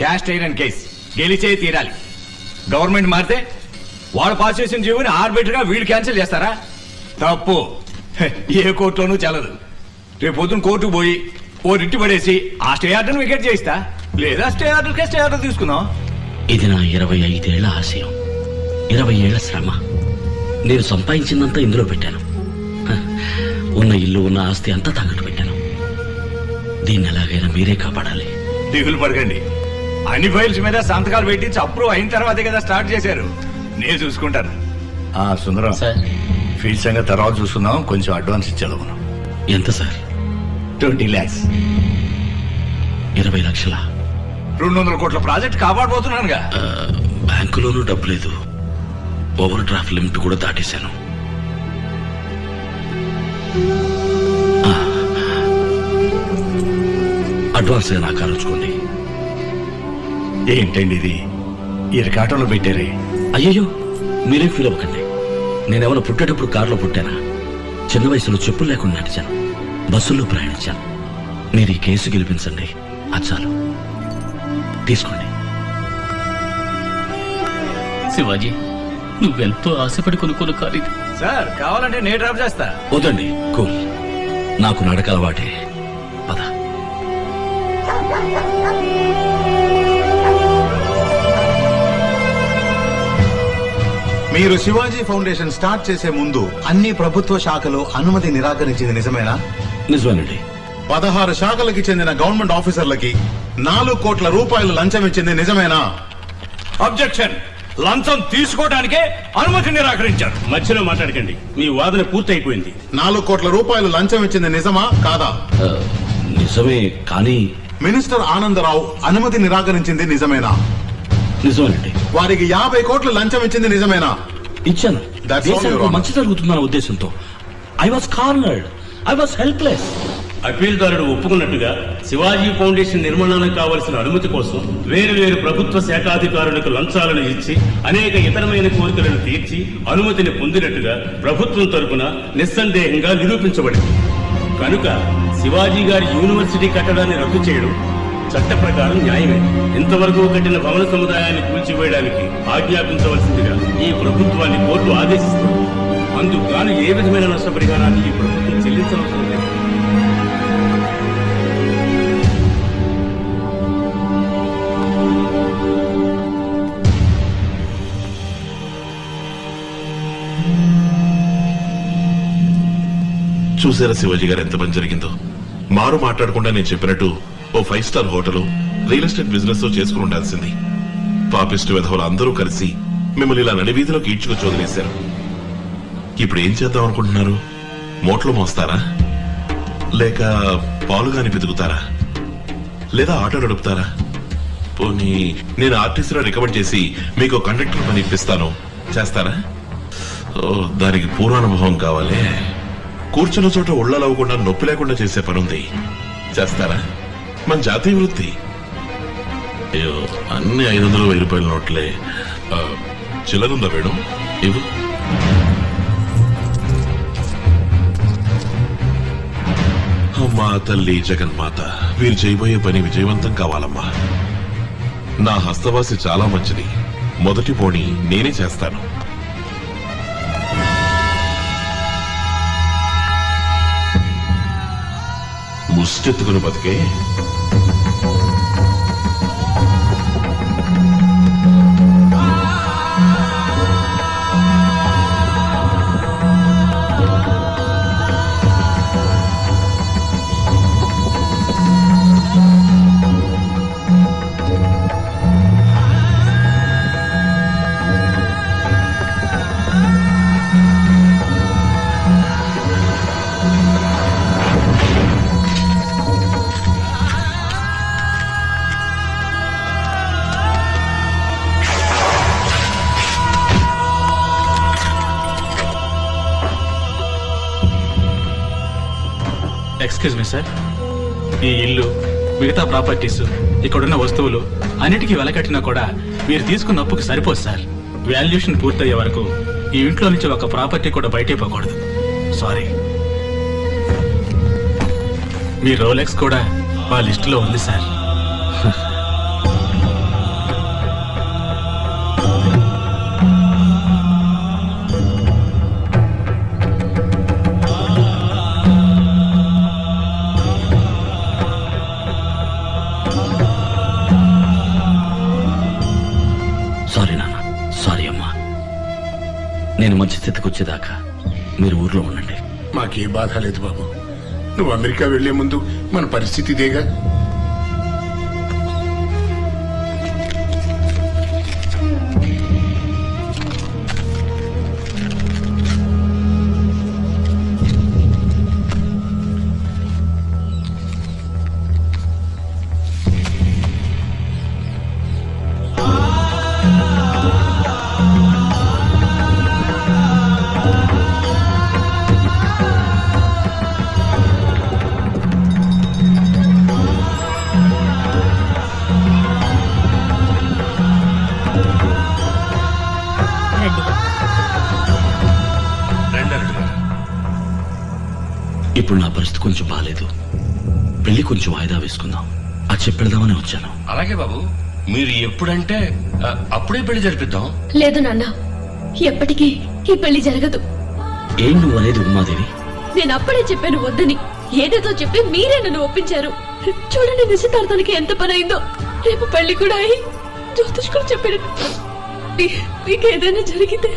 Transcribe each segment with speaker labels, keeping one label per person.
Speaker 1: Cast iron case. గెలిచే తీరాలి. Government మారితే వాడు పాస్ చేసిన జీవుని ఆర్బిటర్గా వీళ్ళు క్యాన్సిల్ చేస్తారా? తప్పు. ఏ కోర్టులోనూ చెల్లదు. రేపు పొద్దున కోర్టుకు పోయి ఓ రిట్టి పడేసి ఆ స్టే ఆర్డర్ వికెట్ చేయిస్తా. లేదా స్టే ఆర్డర్కే స్టే ఆర్డర్ తీసుకుందాం.
Speaker 2: ఇది నా ఇరవై ఐదేళ్ళ ఆశయం. ఇరవై ఏళ్ళ శ్రమ. నేను సంపాదించిందంతా ఇందులో పెట్టాను. ఉన్న ఇల్లు ఉన్న ఆస్తి అంతా తాకట్టు పెట్టాను. దీన్ని ఎలాగైనా మీరే కాపాడాలి.
Speaker 1: దిగులు పడకండి. అన్ని ఫైల్స్ మీద సంతకాలు పెట్టించి అప్రూవ్ అయిన తర్వాతే కదా స్టార్ట్ చేశారు. నేను చూసుకుంటాను. ఆ సుందరం.
Speaker 2: సార్.
Speaker 1: ఫీజు సంగతి తర్వాత చూసుకుందాం. కొంచెం అడ్వాన్స్ ఇచ్చేది మనం
Speaker 2: ఎంత సార్?
Speaker 1: ట్వంటీ ల్యాక్స్.
Speaker 2: ఇరవై లక్షల?
Speaker 1: రెండు వందల కోట్ల ప్రాజెక్ట్ కాపాడబోతున్నానుగా.
Speaker 2: బ్యాంకులోనూ డబ్బు లేదు. ఓవర్ డ్రాఫ్ట్ లిమిట్ కూడా దాటేశాను. అడ్వాన్స్ నాకు ఆలోచుకోండి
Speaker 1: ఏంటండి ఇది? ఇరకాటంలో పెట్టారే.
Speaker 2: అయ్యయ్యో మీరేం ఫీల్ అవ్వకండి. నేనేమైనా పుట్టేటప్పుడు కారులో పుట్టానా? చిన్న వయసులో చెప్పులు లేకుండా నడిచాను. బస్సుల్లో ప్రయాణించాను. మీరు ఈ కేసు గెలిపించండి. అది చాలు. తీసుకోండి.
Speaker 3: శివాజీ నువ్వెంతో ఆశపడి కొనుక్కున్న కారు ఇది.
Speaker 1: సార్ కావాలంటే నేను డ్రాప్ చేస్తా.
Speaker 2: వద్దండి కూల్. నాకు నడక అలవాటే. పద.
Speaker 4: మీరు శివాజీ ఫౌండేషన్ స్టార్ట్ చేసే ముందు అన్ని ప్రభుత్వ శాఖలు అనుమతి నిరాకరించింది నిజమేనా?
Speaker 2: నిజమేనండి.
Speaker 4: పదహారు శాఖలకి చెందిన గవర్నమెంట్ ఆఫీసర్లకి నాలుగు కోట్ల రూపాయలు లంచం ఇచ్చింది నిజమేనా?
Speaker 1: అబ్జెక్షన్ లంచం తీసుకోవడానికే అనుమతి నిరాకరించారు.
Speaker 5: మధ్యలో మాట్లాడకండి. మీ వాదన పూర్తయిపోయింది.
Speaker 4: నాలుగు కోట్ల రూపాయలు లంచం ఇచ్చింది నిజమా కాదా?
Speaker 2: నిజమే కానీ
Speaker 4: మినిస్టర్ ఆనందరావు అనుమతి నిరాకరించింది నిజమేనా?
Speaker 2: నిజమేనండి.
Speaker 4: వారికి యాభై కోట్లు లంచం ఇచ్చింది నిజమేనా?
Speaker 2: ఇచ్చాను.
Speaker 4: That's all, Your
Speaker 2: దేశానికి
Speaker 4: Honor.
Speaker 2: మంచి జరుగుతుందన్న ఉద్దేశంతో. I was cornered I was helpless
Speaker 5: అప్పీల్దారుడు ఒప్పుకున్నట్టుగా శివాజీ ఫౌండేషన్ నిర్మాణానికి కావలసిన అనుమతి కోసం వేరు వేరు ప్రభుత్వ శాఖాధికారులకు లంచాలను ఇచ్చి అనేక ఇతరమైన కోరికలను తీర్చి అనుమతిని పొందినట్టుగా ప్రభుత్వం తరపున నిస్సందేహంగా నిరూపించబడింది. కనుక శివాజీ గారి యూనివర్సిటీ కట్టడాన్ని రద్దు చేయడం చట్ట ప్రకారం న్యాయమే. ఇంతవరకు కట్టిన భవన సముదాయాన్ని కూల్చివేయడానికి ఆజ్ఞాపించవలసిందిగా ఈ ప్రభుత్వాన్ని కోర్టు ఆదేశిస్తుంది. అందుకు గాను ఏ విధమైన నష్టపరిహారాన్ని ఈ ప్రభుత్వం చెల్లించవలసిన లేదు.
Speaker 6: చూసారా శివాజీ గారు ఎంత పని జరిగిందో? మారు మాట్లాడకుండా నేను చెప్పినట్టు ఓ five star hotel real estate business చేసుకుని ఉండాల్సింది. పాపిస్ట్ విధవులు అందరూ కలిసి మిమ్మల్ని ఇలా నడివీధిలోకి ఈడ్చుకొచ్చి వదిలేశారు ఇప్పుడు ఏం చేద్దాం అనుకుంటున్నారు? మోట్లు మోస్తారా? లేక పాలు గాని పితుకుతారా లేదా ఆటో నడుపుతారా? పోనీ నేను ఆర్టీసీలో రికమెండ్ చేసి మీకు కండక్టర్ పని ఇప్పిస్తాను. చేస్తారా? ఓ దానికి పూర్వానుభవం కావాలి. కూర్చున్న చోట ఒళ్ళలవ్వకుండా నొప్పి లేకుండా చేసే పనుంది. చేస్తారా? మన జాతీయ వృత్తి. అయ్యో అన్ని ఐదు వందలు వెయ్యి రూపాయల నోట్లే. చిల్లరుందా మేడం? ఇవ్వు. మా తల్లి జగన్మాత వీరు చేయబోయే పని విజయవంతం కావాలమ్మా. నా హస్తవాసి చాలా మంచిది. మొదటి పోణి నేనే చేస్తాను. ముష్టెత్తుకుని బతికే
Speaker 7: ఎక్స్క్యూజ్ మీ సార్ ఈ ఇల్లు మిగతా ప్రాపర్టీస్ ఇక్కడున్న వస్తువులు అన్నిటికీ వెలకట్టినా కూడా మీరు తీసుకున్న అప్పుకి సరిపోదు సార్ వాల్యుయేషన్ పూర్తయ్యే వరకు ఈ ఇంట్లో నుంచి ఒక ప్రాపర్టీ కూడా బయటే పోకూడదు. సారీ మీ రోలెక్స్ కూడా మా లిస్టులో ఉంది సార్
Speaker 2: నేను మంచి స్థితికి వచ్చేదాకా మీరు ఊర్లో ఉండండి.
Speaker 8: మాకే బాధ లేదు బాబు. నువ్వు అమెరికా వెళ్ళే ముందు మన పరిస్థితి ఇదేగా?
Speaker 2: ఇప్పుడు నా పరిస్థితి కొంచెం బాగాలేదు పెళ్ళి కొంచెం వాయిదా వేసుకుందాం. అది చెప్పెడదామని వచ్చాను.
Speaker 9: అలాగే బాబు. మీరు ఎప్పుడంటే ఆ, అప్పుడే పెళ్ళి జరిపిద్దాం.
Speaker 10: లేదు నాన్న ఎప్పటికీ ఈ పెళ్ళి జరగదు.
Speaker 2: ఏం నువ్వు అనేది ఉమాదేవి?
Speaker 10: నేను అప్పుడే చెప్పాను వద్దని. ఏదేదో చెప్పి మీరే నన్ను ఒప్పించారు. చూడండి నిశ్చితార్థానికి ఎంత పని అయిందో రేపు పెళ్ళి కూడా అయి జ్యోతిష్కుడు చెప్పాడు. మీ- మీకు ఏదైనా జరిగితే.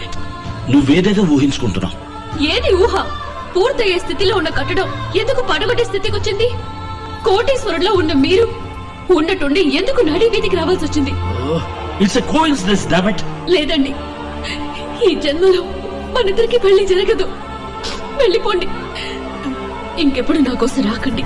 Speaker 2: నువ్వేదేదో ఊహించుకుంటున్నావు.
Speaker 10: ఏది ఊహ? పూర్తయ్యే స్థితిలో ఉన్న కట్టడం ఎందుకు పడగొట్టే స్థితికి వచ్చింది? కోటేశ్వరులో ఉన్న మీరు ఉన్నట్టుండి ఎందుకు నడి వీధికి రావాల్సి వచ్చింది?
Speaker 2: ఇట్స్ ఎ కోఇన్సిడెన్స్ డామిట్
Speaker 10: లేదండి. ఈ జన్మలో మనిద్దరికి పెళ్ళి జరగదు. వెళ్ళిపోండి. ఇంకెప్పుడు నా కోసం రాకండి.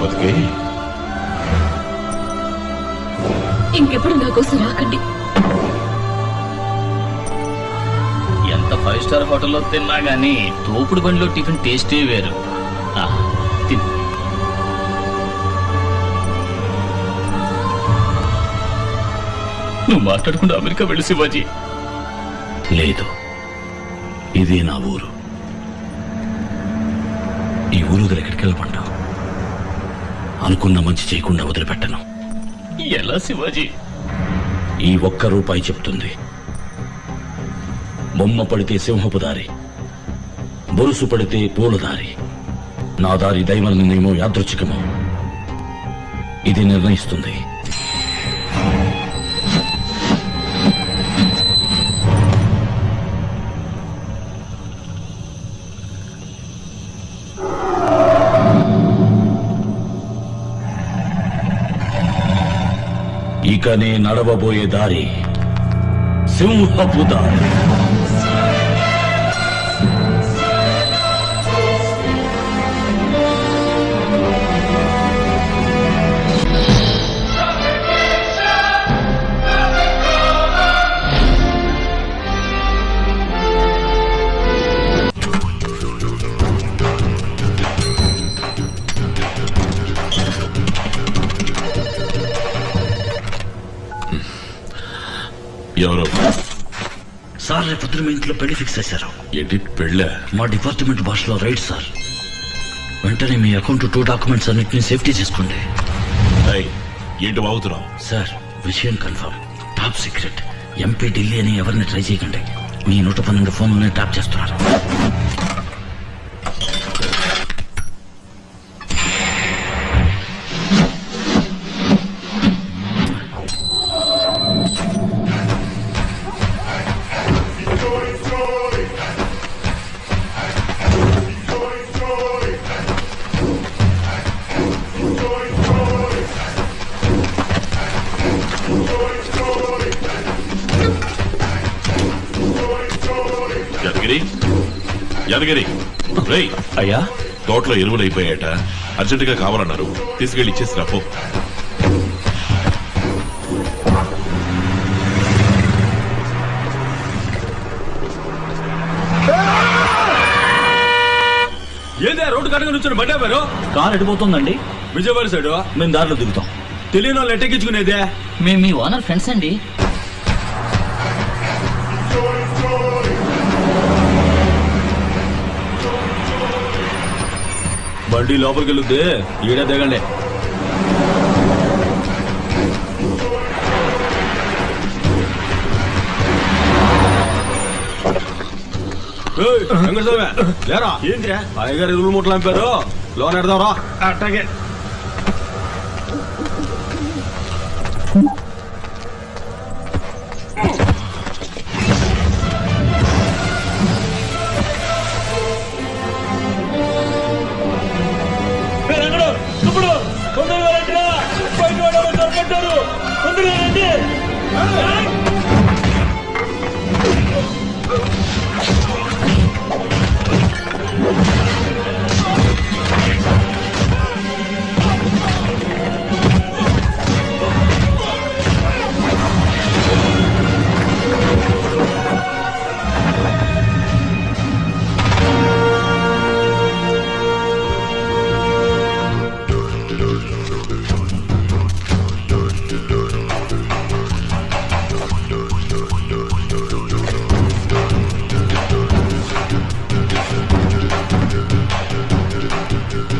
Speaker 6: బతికే?
Speaker 10: ఇంకెప్పుడు నా కోసం రాకండి.
Speaker 3: ఎంత ఫైవ్ స్టార్ హోటల్లో తిన్నా గానీ తోపుడు బండిలో టిఫిన్ టేస్టే వేరు. తిను. నువ్వు మాట్లాడకుండా అమెరికా వెళ్ళి శివాజీ.
Speaker 2: లేదు. ఇది నా ఊరు. ఈ ఊరు వదిలి ఎక్కడికి వెళ్ళమంటావు అనుకున్న మంచి చేయకుండా వదిలిపెట్టను.
Speaker 3: ఎలా శివాజీ?
Speaker 2: ఈ ఒక్క రూపాయి చెప్తుంది. బొమ్మ పడితే సింహపు దారి బొరుసు పడితే పూల దారి. నా దారి దైవ నిర్ణయమో యాదృచ్ఛికమో. ఇది నిర్ణయిస్తుంది. ఇక నే నడవబోయే దారి. సింహపు దారి. సార్ రేపు పొద్దున మీ ఇంట్లో పెళ్ళి ఫిక్స్ చేశారు.
Speaker 6: ఏంటి పెళ్ళ?
Speaker 2: మా డిపార్ట్మెంట్ భాషలో రైట్ సార్. వెంటనే మీ అకౌంట్ టూ డాక్యుమెంట్స్ అన్నిటిని సేఫ్టీ చేసుకోండి.
Speaker 6: ఏంటి వాగుతున్నావు?
Speaker 2: సార్ విషయం confirm. Top secret. MP Delhi అని ఎవరిని ట్రై చేయకండి. మీ నూట పన్నెండు ఫోన్లోనే ట్యాప్ చేస్తున్నారు.
Speaker 6: యాదగిరి? యాదగిరి. రేయ్
Speaker 2: అయ్యా?
Speaker 6: తోటలో ఎరువులు అయిపోయాయట. అర్జెంటుగా కావాలన్నారు. తీసుకెళ్ళి ఇచ్చేసి రాపో ఏదే రోడ్డు కట్టగా
Speaker 11: నుంచి బండి ఆపారు
Speaker 2: కారు ఎడిపోతుందండి
Speaker 11: విజయవాడ సైడ్?
Speaker 2: మేము దారిలో దిగుతాం.
Speaker 11: తెలియని వాళ్ళు ఎట్టెక్కించుకునేదే?
Speaker 2: మేము మీ ఓనర్ ఫ్రెండ్స్ అండి.
Speaker 11: బండి లోపలికి వెళ్ళొద్ది. ఈడ దిగండి. వెంకటస్వామి, లేరా? ఏంటిరా అయ్యగారు ఇరువులు ముట్లు అంపారు. లోన్ ఎడదావరా అట్టాగే తొందరగా రండి